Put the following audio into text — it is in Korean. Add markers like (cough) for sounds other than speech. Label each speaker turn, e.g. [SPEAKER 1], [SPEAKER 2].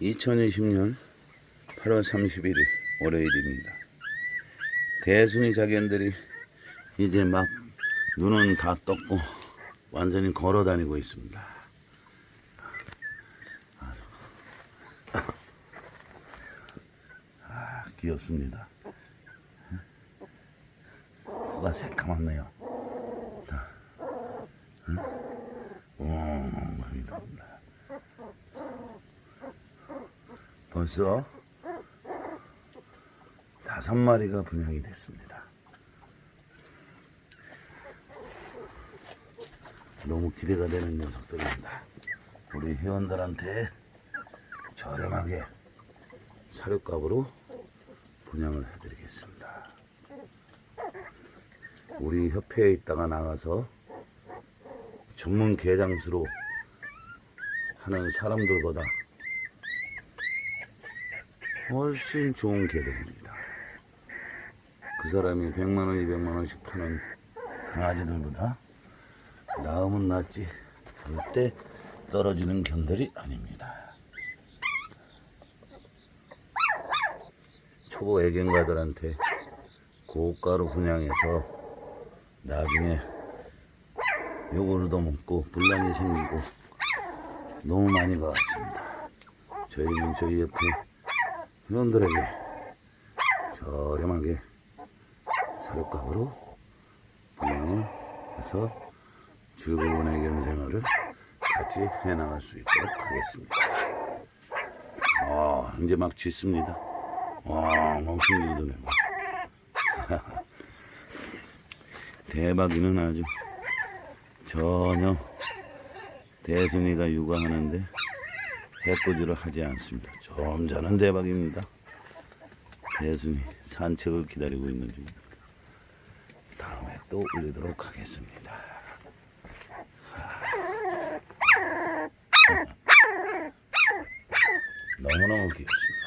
[SPEAKER 1] 2020년 8월 31일 월요일입니다. 대순이 자견들이 이제 막 눈은 다 떴고 완전히 걸어 다니고 있습니다. 아, 귀엽습니다. 코가 새까맣네요. 자, 응? 오, 나온다. 벌써 다섯 마리가 분양이 됐습니다. 너무 기대가 되는 녀석들입니다. 우리 회원들한테 저렴하게 사료값으로 분양을 해드리겠습니다. 우리 협회에 있다가 나가서 전문 개장수로 하는 사람들보다 훨씬 좋은 개들입니다. 그 사람이 100만원, 200만원씩 파는 강아지들보다 나음은 낫지 절대 떨어지는 견들이 아닙니다. 초보 애견가들한테 고가로 분양해서 나중에 더 먹고 분란이 생기고 너무 많이 가왔습니다. 저희는 저희 옆에 회원들에게 저렴하게 사료값으로 분양을 해서 즐거운 애견 생활을 같이 해나갈 수 있도록 하겠습니다. 아, 이제 막 짖습니다. 와, 엄청 짖으네요. (laughs) 대박이는 아주 전혀 대순이가 육아하는데 해코지를 하지 않습니다. 좀 전은 대박입니다. 대순이 산책을 기다리고 있는 중입니다. 다음에 또 올리도록 하겠습니다. 너무너무 귀엽습니다.